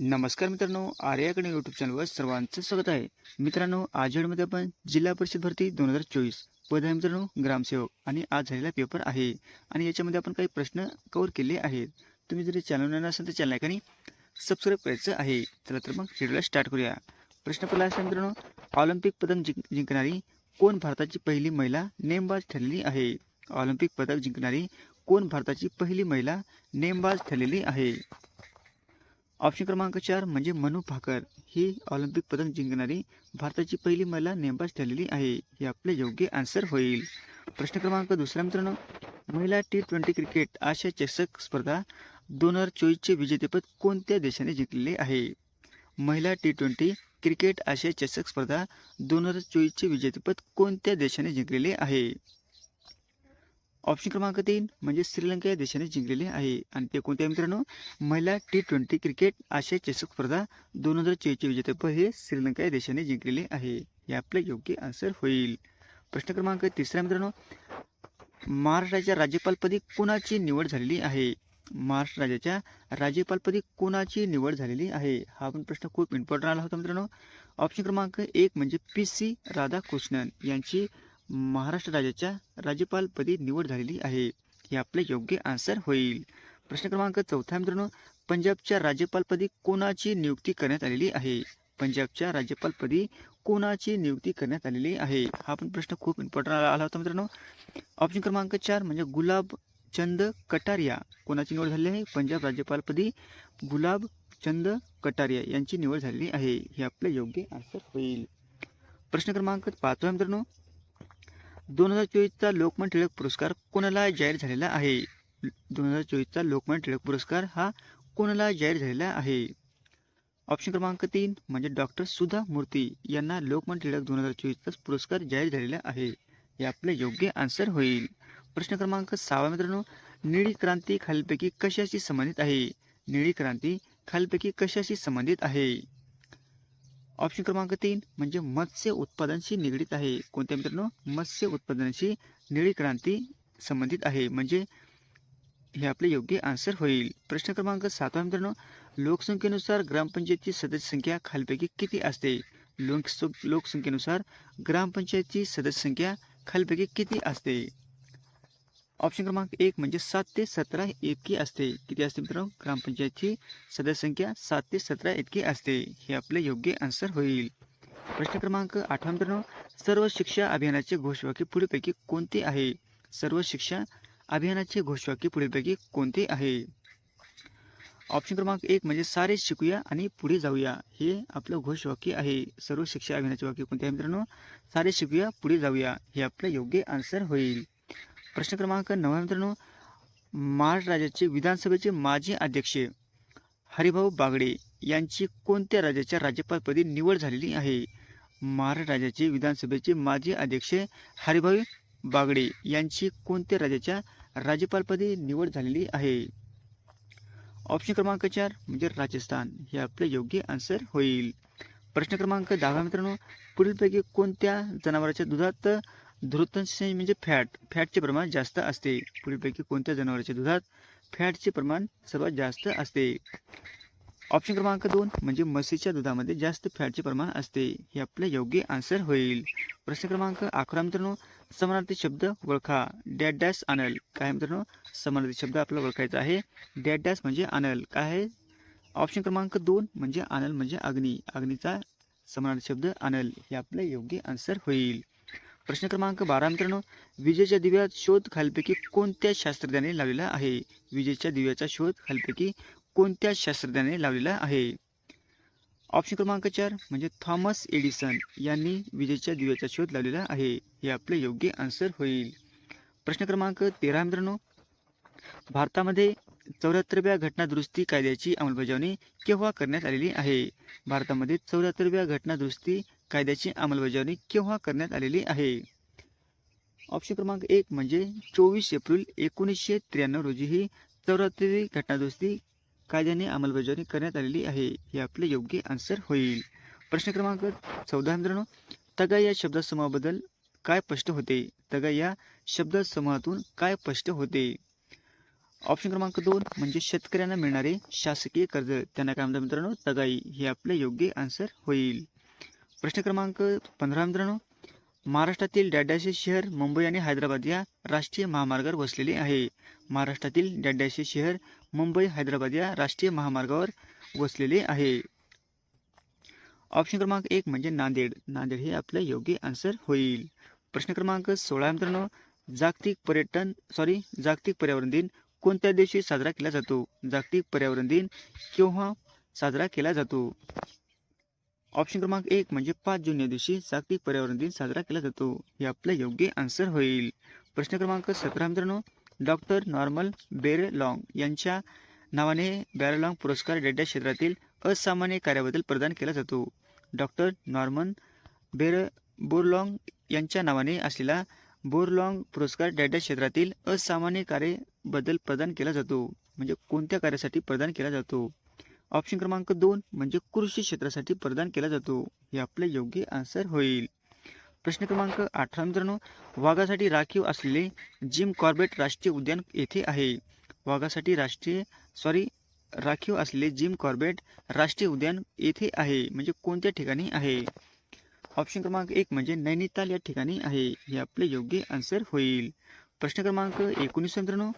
नमस्कार मित्रांनो आर्याकडे यूट्यूब चॅनलवर सर्वांचं स्वागत आहे. मित्रांनो आज आपण जिल्हा परिषद भरती दोन हजार चोवीस पद आहे मित्रांनो ग्रामसेवक आणि आज झालेला पेपर आहे. आणि याच्यामध्ये आपण काही प्रश्न कव्हर केले आहेत. तुम्ही जरी चॅनल असेल तर चॅनल ऐकाने सबस्क्राईब करायचं आहे. चला तर मग व्हिडिओला स्टार्ट करूया. प्रश्न पडला असा मित्रांनो ऑलिम्पिक पदक जिंक जिंकणारी कोण भारताची पहिली महिला नेमबाज ठरलेली आहे? ऑलिम्पिक पदक जिंकणारी कोण भारताची पहिली महिला नेमबाज ठरलेली आहे? ऑप्शन क्रमांक चार म्हणजे मनू भाकर. ही ऑलिम्पिक पदक जिंकणारी भारताची पहिली महिला नेमबाज ठरलेली आहे. हे आपले योग्य आन्सर होईल. प्रश्न क्रमांक दुसरा मित्रांनो महिला टी ट्वेंटी क्रिकेट आशिया चषक स्पर्धा दोन हजार चोवीसचे विजेतेपद कोणत्या देशाने जिंकलेले आहे? महिला टी ट्वेंटी क्रिकेट आशिया चषक स्पर्धा दोन हजार चोवीसचे विजेतेपद कोणत्या देशाने जिंकलेले आहे? ऑप्शन क्रमांक तीन म्हणजे श्रीलंका या देशाने जिंकलेले आहे. आणि ते कोणते मित्रांनो? महिला टी ट्वेंटी क्रिकेट आशिया चषक स्पर्धा दोन हजार चोवीसचे विजेतेपद हे श्रीलंका या देशाने जिंकलेले आहे. हे आपले योग्य आन्सर होईल. प्रश्न क्रमांक तिसरा मित्रांनो. महाराष्ट्राच्या राज्यपालपदी कोणाची निवड झालेली आहे? महाराष्ट्र राज्याच्या राज्यपालपदी कोणाची निवड झालेली आहे? हा पण प्रश्न खूप इम्पॉर्टंट आला होता मित्रांनो. ऑप्शन क्रमांक एक म्हणजे पी सी राधाकृष्णन यांची महाराष्ट्र राज्याच्या राज्यपालपदी निवड झालेली आहे. हे आपले योग्य आन्सर होईल. प्रश्न क्रमांक चौथा मित्रांनो पंजाबच्या राज्यपालपदी कोणाची नियुक्ती करण्यात आलेली आहे? पंजाबच्या राज्यपालपदी कोणाची नियुक्ती करण्यात आलेली आहे? हा पण प्रश्न खूप इम्पॉर्टंट आला होता मित्रांनो. ऑप्शन क्रमांक चार म्हणजे गुलाब चंद कटारिया. कोणाची निवड झालेली आहे? पंजाब राज्यपालपदी गुलाब चंद कटारिया यांची निवड झालेली आहे. हे आपले योग्य आन्सर होईल. प्रश्न क्रमांक पाचवा मित्रांनो दोन हजार चोवीसचा लोकमान्य टिळक पुरस्कार कोणाला जाहीर झालेला आहे? दोन हजार चोवीसचा लोकमान्य टिळक पुरस्कार हा कोणाला जाहीर झालेला आहे? ऑप्शन क्रमांक तीन म्हणजे डॉक्टर सुधा मूर्ती यांना लोकमान टिळक दोन हजार चोवीसचा पुरस्कार जाहीर झालेला आहे. हे आपले योग्य आन्सर होईल. प्रश्न क्रमांक सहावा मित्रांनो निळी क्रांती खालीलपैकी कशाशी संबंधित आहे? निळी क्रांती खालीलपैकी कशाशी संबंधित आहे? ऑप्शन क्रमांक तीन म्हणजे मत्स्य उत्पादनशी निगडीत आहे. कोणत्या मित्रांनो? मत्स्य उत्पादनाशी निळी क्रांती संबंधित आहे. म्हणजे हे आपले योग्य आन्सर होईल. प्रश्न क्रमांक सातवा मित्रांनो लोकसंख्येनुसार ग्रामपंचायतची सदस्य संख्या खालपैकी किती असते? लोक लोकसंख्येनुसार ग्रामपंचायतची सदस्य संख्या खालपैकी किती असते? ऑप्शन क्रमांक एक म्हणजे सात ते सतरा इतकी असते. किती असते मित्रांनो? ग्रामपंचायतची सदस्य संख्या सात ते सतरा इतकी असते. हे आपले योग्य आन्सर होईल. प्रश्न क्रमांक आठवा मित्रांनो सर्व शिक्षा अभियानाचे घोषवाक्य पुढीलपैकी कोणते आहे? सर्व शिक्षा अभियानाचे घोषवाक्य पुढीलपैकी कोणते आहे? ऑप्शन क्रमांक एक म्हणजे सारे शिकूया आणि पुढे जाऊया. हे आपलं घोषवाक्य आहे. सर्व शिक्षा अभियानाचे वाक्य कोणते आहे मित्रांनो? सारे शिकूया पुढे जाऊया. हे आपलं योग्य आन्सर होईल. प्रश्न क्रमांक नवा मित्रांनो. महाराष्ट्र राज्याचे विधानसभेचे माजी अध्यक्ष हरिभाऊ बागडे यांची कोणत्या राज्याच्या राज्यपालपदी निवड झालेली आहे? महाराष्ट्र राज्याचे विधानसभेचे माजी अध्यक्ष हरिभाऊ बागडे यांची कोणत्या राज्याच्या राज्यपालपदी निवड झालेली आहे? ऑप्शन क्रमांक चार म्हणजे राजस्थान. हे आपले योग्य आन्सर होईल. प्रश्न क्रमांक दहा मित्रांनो. पुढीलपैकी कोणत्या जनावरांच्या दुधात धृतंश म्हणजे फॅट. फॅटचे प्रमाण जास्त असते. पुढीलपैकी कोणत्या जनावरांच्या दुधात फॅटचे प्रमाण सर्वात जास्त असते? ऑप्शन क्रमांक दोन म्हणजे म्हशीच्या दुधामध्ये जास्त फॅटचे प्रमाण असते. हे आपले योग्य आन्सर होईल. प्रश्न क्रमांक अकरा मित्रांनो समानार्थी शब्द ओळखा. डॅट डॅश अनल. काय मित्रांनो? समानार्थी शब्द आपला ओळखायचा आहे. डॅट डॅश म्हणजे अनल. काय आहे? ऑप्शन क्रमांक दोन म्हणजे अनल म्हणजे अग्नी. अग्नीचा समानार्थी शब्द अनल. हे आपलं योग्य आन्सर होईल. प्रश्न क्रमांक बारा मित्रांनो. विजेच्या दिव्यात शोध खालपैकी कोणत्या शास्त्रज्ञाने लावलेला आहे? विजेच्या दिव्याचा शोध खालपैकी कोणत्या शास्त्रज्ञाने लावलेला आहे? ऑप्शन क्रमांक चार म्हणजे थॉमस एडिसन यांनी विजेच्या दिव्याचा शोध लावलेला आहे. हे आपले योग्य आन्सर होईल. प्रश्न क्रमांक तेरा मित्रांनो. भारतामध्ये चौऱ्याहत्तरव्या घटनादुरुस्ती कायद्याची अंमलबजावणी केव्हा करण्यात आलेली आहे? भारतामध्ये चौऱ्याहत्तरव्या घटनादुरुस्ती कायद्याची अंमलबजावणी केव्हा करण्यात आलेली आहे? ऑप्शन क्रमांक एक म्हणजे चोवीस एप्रिल एकोणीसशे त्र्याण्णव रोजी ही चौऱ्याहत्तरी घटनादुरुस्ती कायद्याने अंमलबजावणी करण्यात आलेली आहे. हे आपले योग्य आन्सर होईल. प्रश्न क्रमांक चौदा मित्रांनो तगा या शब्दसमूहाबद्दल काय स्पष्ट होते? तगा या शब्दसमूहातून काय स्पष्ट होते? ऑप्शन क्रमांक दोन म्हणजे शेतकऱ्यांना मिळणारे शासकीय कर्ज. त्यांना काय म्हणतात मित्रांनो? तगाई. हे आपले योग्य आन्सर होईल. प्रश्न क्रमांक पंधरा मित्रांनो महाराष्ट्रातील डॅड्याचे शहर मुंबई आणि हैदराबाद या राष्ट्रीय महामार्गावर वसलेले आहे. महाराष्ट्रातील डॅड्याचे शहर मुंबई हैदराबाद या राष्ट्रीय महामार्गावर वसलेले आहे. ऑप्शन क्रमांक एक म्हणजे नांदेड. नांदेड हे आपलं योग्य आन्सर होईल. प्रश्न क्रमांक सोळा मित्रांनो जागतिक पर्यटन सॉरी जागतिक पर्यावरण दिन कोणत्या दिवशी साजरा केला जातो? जागतिक पर्यावरण दिन केव्हा साजरा केला जातो? ऑप्शन क्रमांक एक म्हणजे पाच जून या दिवशी जागतिक पर्यावरण दिन साजरा केला जातो. हे आपलं योग्य आन्सर होईल. प्रश्न क्रमांक सतरा मित्रांनो डॉक्टर नॉर्मल बेरलॉंग यांच्या नावाने बॅरलॉंग पुरस्कार डेटा क्षेत्रातील असामान्य कार्याबद्दल प्रदान केला जातो. डॉक्टर नॉर्मन बेर बोरलॉंग यांच्या नावाने असलेला बोरलॉंग पुरस्कार डेटा क्षेत्रातील असामान्य कार्याबद्दल प्रदान केला जातो. म्हणजे कोणत्या कार्यासाठी प्रदान केला जातो? ऑप्शन क्रमांक दोन म्हणजे कृषी क्षेत्रासाठी प्रदान केला जातो. हे आपले योग्य आन्सर होईल. प्रश्न क्रमांक अठरा मित्रांनो वाघासाठी राखीव असलेले जिम कॉर्बेट राष्ट्रीय उद्यान येथे आहे. वाघासाठी राष्ट्रीय सॉरी राखीव असलेले जिम कॉर्बेट राष्ट्रीय उद्यान येथे आहे म्हणजे कोणत्या ठिकाणी आहे? ऑप्शन क्रमांक एक म्हणजे नैनिताल या ठिकाणी आहे हे आपले योग्य आन्सर होईल. प्रश्न क्रमांक एकोणीस मित्रांनो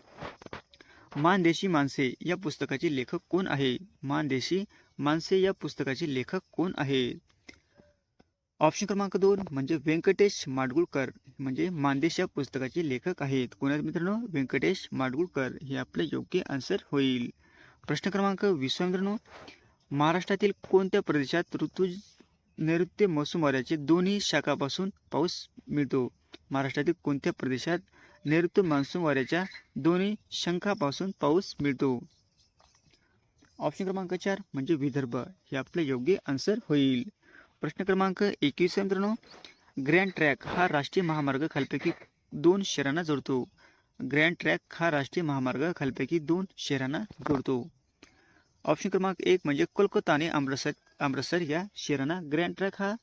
मानदेशी माणसे या पुस्तकाचे लेखक कोण आहे? मानदेशी माणसे या पुस्तकाचे लेखक कोण आहे? ऑप्शन क्रमांक दोन म्हणजे व्यंकटेश माडगुळकर म्हणजे मानदेश या पुस्तकाचे लेखक आहेत. कोण आहेत मित्रांनो? व्यंकटेश माडगुळकर. हे आपले योग्य आन्सर होईल. प्रश्न क्रमांक वीस मित्रांनो. महाराष्ट्रातील कोणत्या प्रदेशात ऋतू नैऋत्य मौसमवाऱ्याचे दोन्ही शाखापासून पाऊस मिळतो? महाराष्ट्रातील कोणत्या प्रदेशात नैऋत्य मान्सून वाऱ्याच्या दोन्ही शंखापासून पाऊस मिळतो. ऑप्शन क्रमांक चार म्हणजे विदर्भ. हे आपले योग्य आन्सर होईल. प्रश्न क्रमांक एकवीस मित्रांनो. ग्रँड ट्रॅक हा राष्ट्रीय महामार्ग खालपैकी दोन शहरांना जोडतो. ग्रँड ट्रॅक हा राष्ट्रीय महामार्ग खालपैकी दोन शहरांना जोडतो. ऑप्शन क्रमांक एक म्हणजे कोलकाता आणि अमृतसर अमृतसर या शहरांना ग्रँड ट्रॅक हा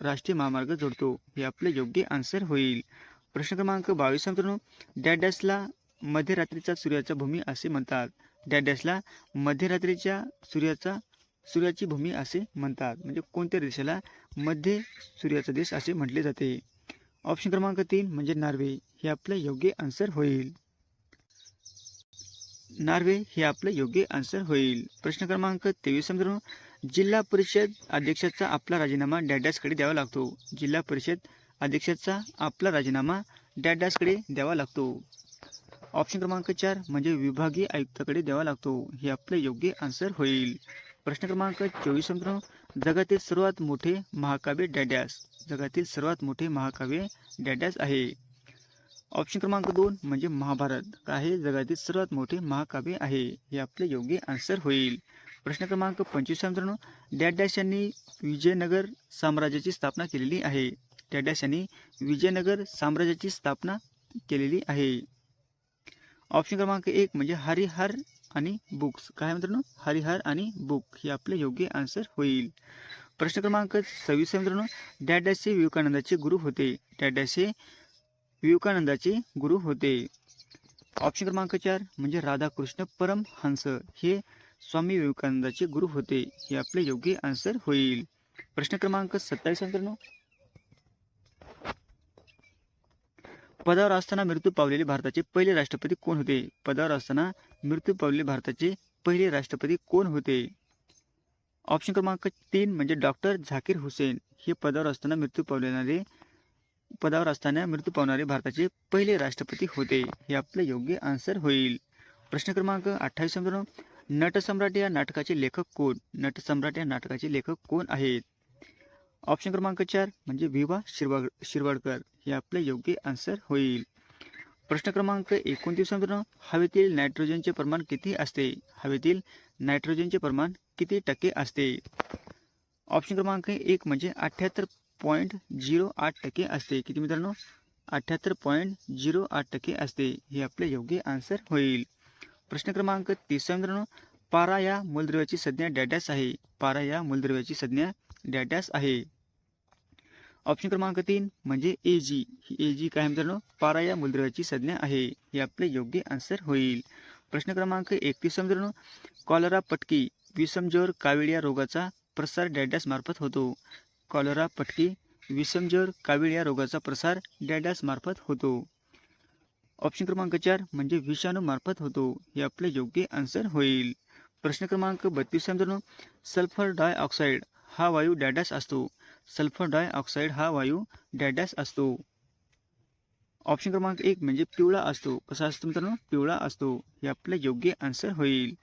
राष्ट्रीय महामार्ग जोडतो. हे आपले योग्य आन्सर होईल. प्रश्न क्रमांक बावीस मित्रांनो डॅडॅसला मध्यरात्रीचा सूर्याचा भूमी असे म्हणतात. डॅडॅसला मध्यरात्रीच्या सूर्याचा सूर्याची भूमी असे म्हणतात. म्हणजे कोणत्या देशाला मध्य सूर्याचा देश असे म्हटले जाते? ऑप्शन क्रमांक तीन म्हणजे नॉर्वे. हे आपलं योग्य आन्सर होईल. नॉर्वे हे आपलं योग्य आन्सर होईल. प्रश्न क्रमांक तेवीस मित्रांनो जिल्हा परिषद अध्यक्षाचा आपला राजीनामा डॅडॅसकडे द्यावा लागतो. जिल्हा परिषद अध्यक्षाचा आपला राजीनामा डॅडॅसकडे द्यावा लागतो. ऑप्शन क्रमांक चार म्हणजे विभागीय आयुक्ताकडे द्यावा लागतो. हे आपलं योग्य आन्सर होईल. प्रश्न क्रमांक चोवीस मित्रांनो जगातील सर्वात मोठे महाकाव्य डॅडॅस जगातील सर्वात मोठे महाकाव्य डॅडॅस आहे. ऑप्शन क्रमांक दोन म्हणजे महाभारत. काय आहे जगातील सर्वात मोठे महाकाव्य आहे. हे आपले योग्य आन्सर होईल. प्रश्न क्रमांक पंचवीस मित्रांनो डॅडॅस यांनी विजयनगर साम्राज्याची स्थापना केलेली आहे. डॅडॅस यांनी विजयनगर साम्राज्याची स्थापना केलेली आहे. ऑप्शन क्रमांक एक म्हणजे हरिहर आणि बुक्स. काय मित्रांनो? हरिहर आणि बुक हे आपले योग्य आन्सर होईल. प्रश्न क्रमांक सव्वीस मित्रांनो. डॅडॅसचे विवेकानंदाचे गुरु होते. डॅडॅसचे विवेकानंदाचे गुरु होते. ऑप्शन क्रमांक चार म्हणजे राधाकृष्ण परमहंस हे स्वामी विवेकानंदाचे गुरु होते. हे आपले योग्य आन्सर होईल. प्रश्न क्रमांक सत्तावीस मित्रांनो. पदावर असताना मृत्यू पावलेले भारताचे पहिले राष्ट्रपती कोण होते? पदावर असताना मृत्यू पावलेले भारताचे पहिले राष्ट्रपती कोण होते? ऑप्शन क्रमांक तीन म्हणजे डॉक्टर झाकीर हुसेन. हे पदावर असताना मृत्यू पावलेणारे पदावर असताना मृत्यू पावणारे भारताचे पहिले राष्ट्रपती होते. हे आपले योग्य आन्सर होईल. प्रश्न क्रमांक अठ्ठावीस नटसम्राट या नाटकाचे लेखक कोण? नटसम्राट या नाटकाचे लेखक कोण आहेत? ऑप्शन क्रमांक चार म्हणजे विवा शिरवाड शिरवाडकर हे आपले योग्य आन्सर होईल. प्रश्न क्रमांक एकोणतीस मित्रांनो हवेतील नायट्रोजनचे प्रमाण किती असते? हवेतील नायट्रोजनचे प्रमाण किती टक्के असते? ऑप्शन क्रमांक एक म्हणजे अठ्ठ्याहत्तर पॉईंट झिरो आठ टक्के असते. किती मित्रांनो? अठ्ठ्याहत्तर पॉईंट झिरो आठ टक्के असते. हे आपले योग्य आन्सर होईल. प्रश्न क्रमांक तिसरा मित्रांनो पारा या मूलद्रव्याची संज्ञा डॅटॅस आहे. पारा या मूलद्रव्याची संज्ञा डॅटॅस आहे. ऑप्शन क्रमांक तीन म्हणजे ए जी ही ए जी काय मित्रांनो पारा या मूलद्रव्याची संज्ञा आहे. हे आपले योग्य आन्सर होईल. प्रश्न क्रमांक एकतीस मित्रांनो कॉलरा पटकी विषमज्वर कावीळ या रोगाचा प्रसार डॅडॅस मार्फत होतो. कॉलरा पटकी विषमज्वर कावीळ या रोगाचा प्रसार डॅडॅस मार्फत होतो. ऑप्शन क्रमांक चार म्हणजे विषाणू मार्फत होतो. हे आपले योग्य आन्सर होईल. प्रश्न क्रमांक बत्तीस मित्रांनो सल्फर डायऑक्साईड हा वायू डॅडॅस असतो. सल्फर डायऑक्साईड हा वायू डॅडॅस असतो. ऑप्शन क्रमांक एक म्हणजे पिवळा असतो. कसा असतो मित्रांनो? पिवळा असतो. हे आपले योग्य आन्सर होईल.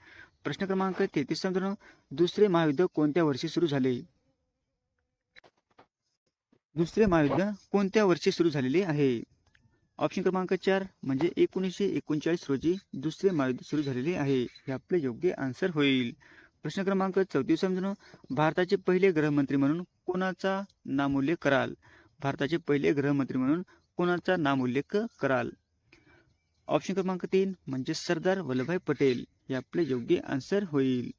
प्रश्न क्रमांक तेहतीस मित्रांनो दुसरे महायुद्ध कोणत्या वर्षी सुरू झाले? दुसरे महायुद्ध कोणत्या वर्षी सुरू झालेले आहे? ऑप्शन क्रमांक चार म्हणजे एकोणीसशे एकोणचाळीस रोजी दुसरे महायुद्ध सुरू झालेले आहे. हे आपले योग्य आन्सर होईल. प्रश्न क्रमांक चौतीस मित्रांनो भारताचे पहिले गृहमंत्री म्हणून कोणाचा नामोल्लेख कराल? भारताचे पहिले गृहमंत्री म्हणून कोणाचा नामोल्लेख कराल? ऑप्शन क्रमांक तीन म्हणजे सरदार वल्लभभाई पटेल. हे आपले योग्य आन्सर होईल.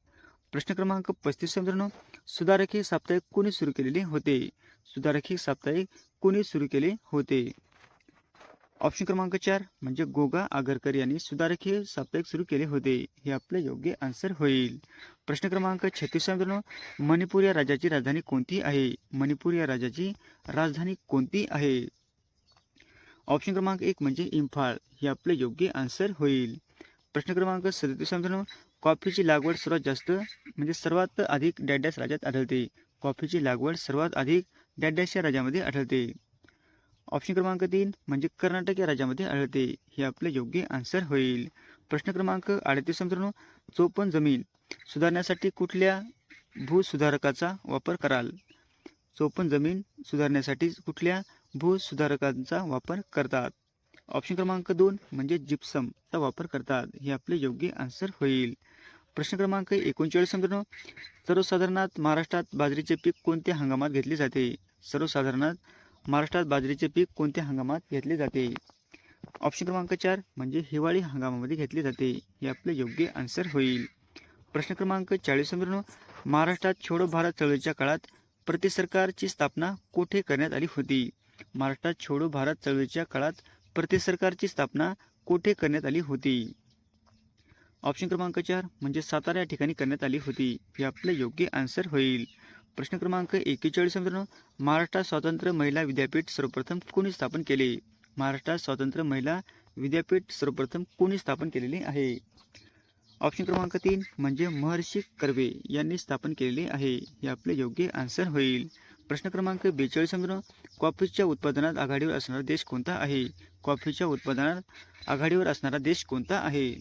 प्रश्न क्रमांक पस्तीस मित्रांनो सुधारक हे साप्ताहिक कोणी सुरू केलेले होते? सुधारक हे साप्ताहिक कोणी सुरू केले होते? ऑप्शन क्रमांक चार म्हणजे गोगा आगरकर यांनी सुधारक हे साप्ताहिक सुरू केले होते. हे आपले योग्य आन्सर होईल. प्रश्न क्रमांक छत्तीस मित्रांनो. मणिपूर या राज्याची राजधानी कोणती आहे? मणिपूर या राज्याची राजधानी कोणती आहे? ऑप्शन क्रमांक एक म्हणजे इम्फाळ. हे आपले योग्य आन्सर होईल. प्रश्न क्रमांक सदतीस मित्रांनो. कॉफीची लागवड सर्वात जास्त म्हणजे सर्वात अधिक डॅडॅस राज्यात आढळते. कॉफीची लागवड सर्वात अधिक डॅडॅस या राज्यामध्ये आढळते. ऑप्शन क्रमांक तीन म्हणजे कर्नाटक या राज्यामध्ये आढळते. हे आपले योग्य आन्सर होईल. प्रश्न क्रमांक अडतीस मित्रांनो चोपन जमीन सुधारण्यासाठी कुठल्या भूसुधारकाचा वापर कराल? चोपन जमीन सुधारण्यासाठी कुठल्या भूसुधारकांचा वापर करतात? ऑप्शन क्रमांक दोन म्हणजे जिप्समचा वापर करतात. हे आपले योग्य आन्सर होईल. प्रश्न क्रमांक एकोणचाळीस मित्रांनो सर्वसाधारणात महाराष्ट्रात बाजरीचे पीक कोणत्या हंगामात घेतले जाते? सर्वसाधारणात महाराष्ट्रात बाजरीचे पीक कोणत्या हंगामात घेतले जाते? ऑप्शन क्रमांक चार म्हणजे हिवाळी हंगामामध्ये घेतले जाते. हे आपले योग्य आन्सर होईल. प्रश्न क्रमांक चाळीस मित्रांनो महाराष्ट्रात छोडो भारत चळवळीच्या काळात प्रति सरकारची स्थापना कोठे करण्यात आली होती? महाराष्ट्रात छोडो भारत चळवळीच्या काळात प्रति सरकारची स्थापना कोठे करण्यात आली होती? ऑप्शन क्रमांक चार म्हणजे सातारा या ठिकाणी करण्यात आली होती. हे आपले योग्य आन्सर होईल. प्रश्न क्रमांक एकेचाळीस मित्रांनो महाराष्ट्रात स्वतंत्र महिला विद्यापीठ सर्वप्रथम कोणी स्थापन केले? महाराष्ट्रात स्वतंत्र महिला विद्यापीठ सर्वप्रथम कोणी स्थापन केलेले आहे? ऑप्शन क्रमांक तीन म्हणजे महर्षी कर्वे यांनी स्थापन केलेले आहे. हे आपले योग्य आन्सर होईल. प्रश्न क्रमांक बेचाळीस मित्रांनो कॉफीच्या उत्पादनात आघाडीवर असणारा देश कोणता आहे? कॉफीच्या उत्पादनात आघाडीवर असणारा देश कोणता आहे?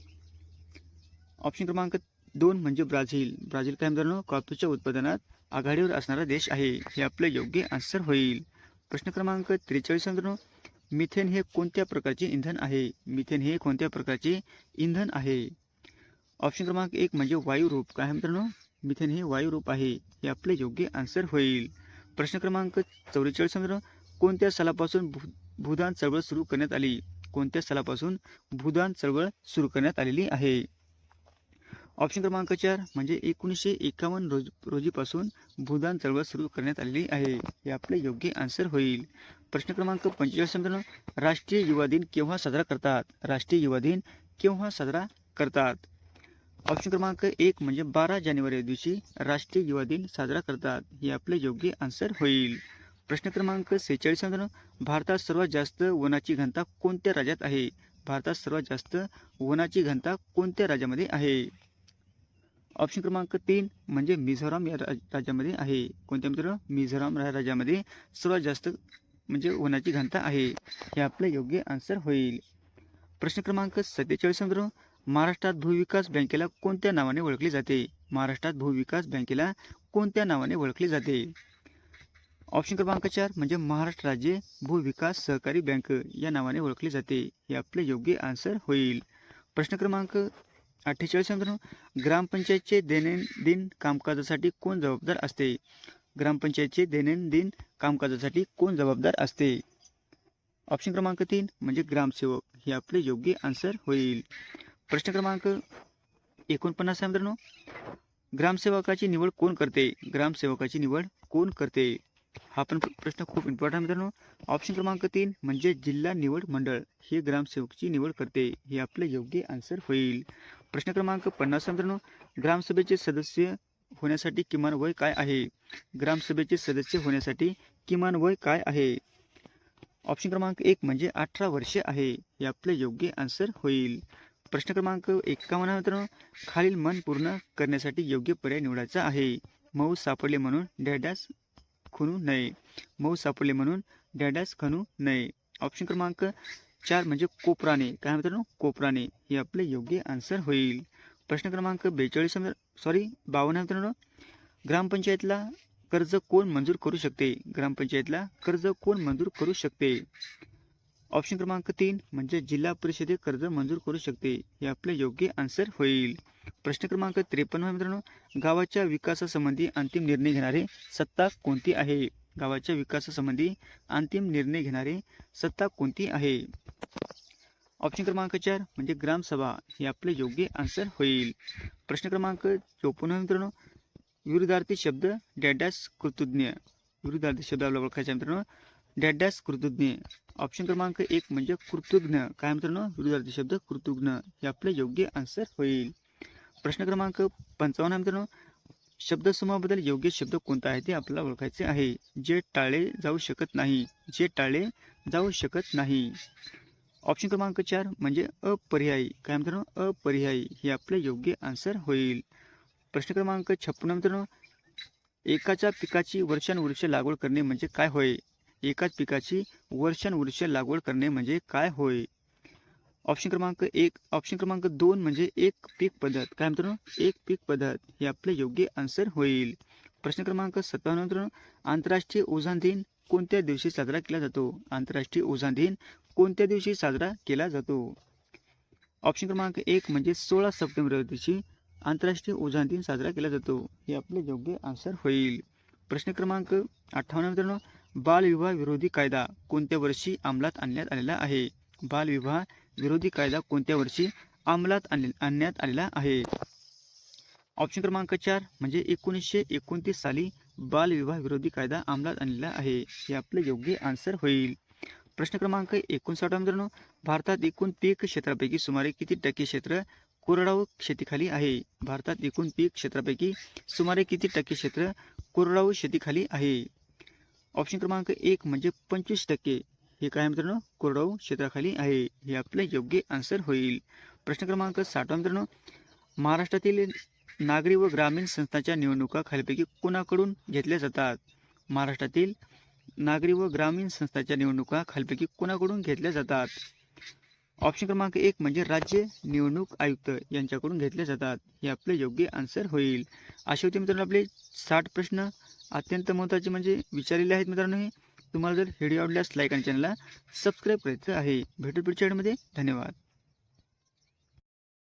ऑप्शन क्रमांक दोन म्हणजे ब्राझील. ब्राझील काय मित्रांनो कॉफीच्या उत्पादनात आघाडीवर असणारा देश आहे हे आपले योग्य आन्सर होईल. प्रश्न क्रमांक त्रेचाळीस मित्रांनो मिथेन हे कोणत्या प्रकारचे इंधन आहे? मिथेन हे कोणत्या प्रकारचे इंधन आहे? ऑप्शन क्रमांक एक म्हणजे वायुरूप. काय मित्रांनो? मिथेन हे वायुरूप आहे हे आपले योग्य आन्सर होईल. प्रश्न क्रमांक चौवेचाळीस मित्रांनो कोणत्या सालापासून भू भूदान चळवळ सुरू करण्यात आली? कोणत्या सालापासून भूदान चळवळ सुरू करण्यात आलेली आहे? ऑप्शन क्रमांक चार म्हणजे एकोणीसशे एकावन्न रोज रोजीपासून भूदान चळवळ सुरू करण्यात आलेली आहे. हे आपले योग्य आन्सर होईल. प्रश्न क्रमांक पंचेचाळीस मित्रांनो राष्ट्रीय युवा दिन केव्हा साजरा करतात? राष्ट्रीय युवा दिन केव्हा साजरा करतात? ऑप्शन क्रमांक एक म्हणजे बारा जानेवारी दिवशी राष्ट्रीय युवा दिन साजरा करतात. हे आपले योग्य आन्सर होईल. प्रश्न क्रमांक सेहेचाळीस मित्रांनो भारतात सर्वात जास्त वनाची घनता कोणत्या राज्यात आहे? भारतात सर्वात जास्त वनाची घनता कोणत्या राज्यामध्ये आहे? ऑप्शन क्रमांक तीन म्हणजे मिझोराम या राज- राज्यामध्ये आहे. कोणत्या मित्र? मिझोराम या राज्यामध्ये सर्वात जास्त म्हणजे वनाची घनता आहे. हे आपलं योग्य आन्सर होईल. प्रश्न क्रमांक सत्तेचाळीस मित्र महाराष्ट्रात भूविकास बँकेला कोणत्या नावाने ओळखले जाते? महाराष्ट्रात भूविकास बँकेला कोणत्या नावाने ओळखले जाते? ऑप्शन क्रमांक चार म्हणजे महाराष्ट्र राज्य भूविकास सहकारी बँक या नावाने ओळखले जाते. हे आपले योग्य आन्सर होईल. प्रश्न क्रमांक अठ्ठेचाळीस मित्रांनो ग्रामपंचायतचे दैनंदिन कामकाजासाठी कोण जबाबदार असते? ग्रामपंचायतचे दैनंदिन कामकाजासाठी कोण जबाबदार असते? ऑप्शन क्रमांक तीन म्हणजे ग्रामसेवक. हे आपले योग्य आन्सर होईल. प्रश्न क्रमांक एकोणपन्नास आहे मित्रांनो. ग्रामसेवकाची निवड कोण करते? ग्रामसेवकाची निवड कोण करते? हा पण प्रश्न खूप इम्पॉर्टंट मित्रांनो. ऑप्शन क्रमांक तीन म्हणजे जिल्हा निवड मंडळ. हे ग्रामसेवकची निवड करते. हे आपलं योग्य आन्सर होईल. प्रश्न क्रमांक पन्नास मित्रांनो ग्रामसभेचे सदस्य होण्यासाठी किमान वय काय आहे? ग्रामसभेचे सदस्य होण्यासाठी किमान वय काय आहे? ऑप्शन क्रमांक एक म्हणजे अठरा वर्षे आहे. हे आपलं योग्य आन्सर होईल. प्रश्न क्रमांक एक्कावन्न मित्रांनो खालील मन पूर्ण करण्यासाठी योग्य पर्याय निवडायचा आहे. मऊ सापडले म्हणून डॅडॅस खुनू नये. मऊ सापडले म्हणून डॅडॅस खणू नये. ऑप्शन क्रमांक चार म्हणजे कोपराने. काय मित्रांनो कोपराने. हे आपले योग्य आन्सर होईल. प्रश्न क्रमांक बेचाळीस सॉरी बावन्न मित्रांनो. ग्रामपंचायतला कर्ज कोण मंजूर करू शकते? ग्रामपंचायतला कर्ज कोण मंजूर करू शकते? ऑप्शन क्रमांक तीन म्हणजे जिल्हा परिषदे कर्ज मंजूर करू शकते. हे आपले योग्य आन्सर होईल. प्रश्न क्रमांक त्रेपन्न मित्रांनो. गावाच्या विकासासंबंधी अंतिम निर्णय घेणारे सत्ता कोणती आहे? गावाच्या विकासासंबंधी अंतिम निर्णय घेणारी सत्ता कोणती आहे? ऑप्शन क्रमांक चार म्हणजे ग्रामसभा हे आपले योग्य आन्सर होईल. प्रश्न क्रमांक चोपन्न मित्रांनो. विरुद्धार्थी शब्द डॅडॅस कृतज्ञ. विरुद्धार्थी शब्द आपल्याला ओळखायचा मित्रांनो. डॅडॅस कृतज्ञ. ऑप्शन क्रमांक एक म्हणजे कृतज्ञ. काय मित्रांनो? विरुद्धार्थी शब्द कृतज्ञ. हे आपले योग्य आन्सर होईल. प्रश्न क्रमांक पंचावन्न मित्रांनो. शब्दसमूहाबद्दल योग्य शब्द कोणता आहे ते आपल्याला ओळखायचे आहे. जे टाळले जाऊ शकत नाही. जे टाळले जाऊ शकत नाही. ऑप्शन क्रमांक चार म्हणजे अपर्यायी काय मित्रांनो अपर्यायी हे आपले योग्य आन्सर होईल. प्रश्न क्रमांक छप्पन्न मित्रांनो एकाच्या पिकाची वर्षानुवर्ष लागवड करणे म्हणजे काय होय? एकाच पिकाची वर्षानुवर्ष लागवड करणे म्हणजे काय होय? ऑप्शन क्रमांक एक ऑप्शन क्रमांक दोन म्हणजे एक पीक पद्धत काय मित्रांनो? एक पीक पद्धत हे आपले योग्य आन्सर होईल. प्रश्न क्रमांक सत्तावन्न मित्रांनो. आंतरराष्ट्रीय ओझान दिन कोणत्या दिवशी साजरा केला जातो? आंतरराष्ट्रीय ओझान दिन कोणत्या दिवशी साजरा केला जातो? ऑप्शन क्रमांक एक म्हणजे सोळा सप्टेंबर दिवशी आंतरराष्ट्रीय ओझान दिन साजरा केला जातो. हे आपले योग्य आन्सर होईल. प्रश्न क्रमांक अठ्ठावन्न मित्रांनो. बालविवाह विरोधी कायदा कोणत्या वर्षी अंमलात आणण्यात आलेला आहे? बालविवाह विरोधी कायदा कोणत्या वर्षी अंमलात आणले आणण्यात आलेला आहे? ऑप्शन क्रमांक चार म्हणजे एकोणीसशे एकोणतीस साली बालविवाह विरोधी कायदा अंमलात आणलेला आहे. हे आपले योग्य आन्सर होईल. प्रश्न क्रमांक एकोणसाठ मित्रांनो भारतात एकूण पीक क्षेत्रापैकी सुमारे किती टक्के क्षेत्र कोरडाऊ शेतीखाली आहे? भारतात एकूण पीक क्षेत्रापैकी सुमारे किती टक्के क्षेत्र कोरडाऊ शेतीखाली आहे? ऑप्शन क्रमांक एक म्हणजे पंचवीस टक्के. हे काय मित्रांनो? कोरडाऊ क्षेत्राखाली आहे. हे आपले योग्य आन्सर होईल. प्रश्न क्रमांक साठवा मित्रांनो. महाराष्ट्रातील नागरी व ग्रामीण संस्थांच्या निवडणुका खालीपैकी कोणाकडून घेतल्या जातात? महाराष्ट्रातील नागरी व ग्रामीण संस्थांच्या निवडणुका खालीपैकी कोणाकडून घेतल्या जातात? ऑप्शन क्रमांक एक म्हणजे राज्य निवडणूक आयुक्त यांच्याकडून घेतले जातात. हे आपले योग्य आन्सर होईल. असे होते मित्रांनो आपले साठ प्रश्न. अत्यंत महत्त्वाचे म्हणजे विचारलेले आहेत मित्रांनो हे. तुम्हाला जर व्हिडिओ आवडल्यास लाईक आणि चॅनलला सबस्क्राईब करायचं आहे. भेटू पुढच्या व्हिडिओमध्ये धन्यवाद.